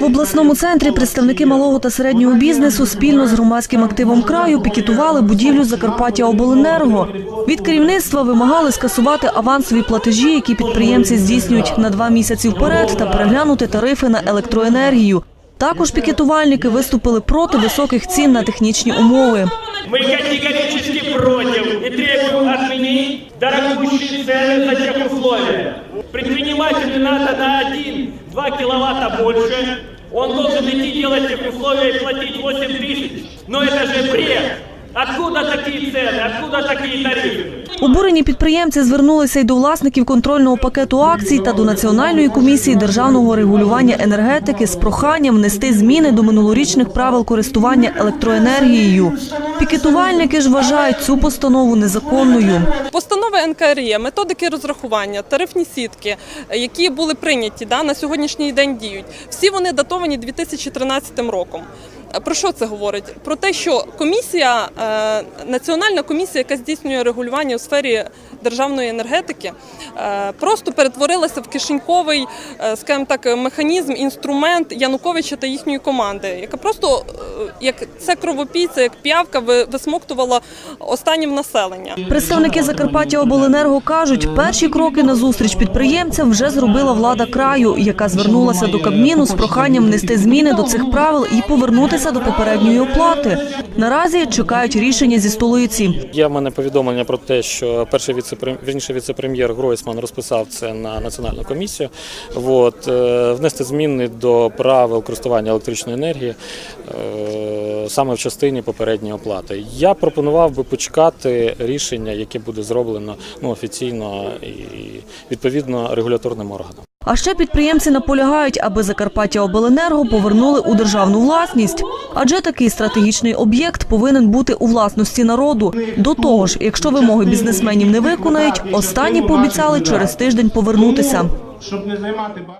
В обласному центрі представники малого та середнього бізнесу спільно з громадським активом краю пікетували будівлю Закарпаття Обленерго. Від керівництва вимагали скасувати авансові платежі, які підприємці здійснюють на два місяці вперед, та переглянути тарифи на електроенергію. Також пікетувальники виступили проти високих цін на технічні умови. Мы категорически против и требуем отменить дорогущие цены за тех условия. Предпринимателю надо на 1-2 киловатта больше. Он должен идти делать тех условия и платить 8 тысяч. Но это же бред. Откуда такие цены? Откуда такие тарифы? Обурені підприємці звернулися й до власників контрольного пакету акцій та до Національної комісії державного регулювання енергетики з проханням внести зміни до минулорічних правил користування електроенергією. Пікетувальники ж вважають цю постанову незаконною. Постанови НКРЄ, методики розрахування, тарифні сітки, які були прийняті да, на сьогоднішній день діють, всі вони датовані 2013 роком. Про що це говорить? Про те, що комісія, е, національна комісія, яка здійснює регулювання у сфері державної енергетики, е, просто перетворилася в кишеньковий, е, скажімо так, механізм, інструмент Януковича та їхньої команди, яка просто е, як це кровопійця, як п'явка ви- висмоктувала останнім населення. Представники Закарпаття Обленерго кажуть, перші кроки на зустріч підприємцям вже зробила влада краю, яка звернулася до Кабміну з проханням внести зміни до цих правил і повернутися до попередньої оплати. Наразі чекають рішення зі столиці. Є в мене повідомлення про те, що перший віце віце-прем'єр Гройсман розписав це на національну комісію. От, е, внести зміни до правил користування електричної енергії е, саме в частині попередньої оплати. Я пропонував би почекати рішення, яке буде зроблено ну, офіційно і відповідно регуляторним органом. А ще підприємці наполягають, аби Закарпаття Обленерго повернули у державну власність. Адже такий стратегічний об'єкт повинен бути у власності народу. До того ж, якщо вимоги бізнесменів не виконають, останні пообіцяли через тиждень повернутися. Щоб не займати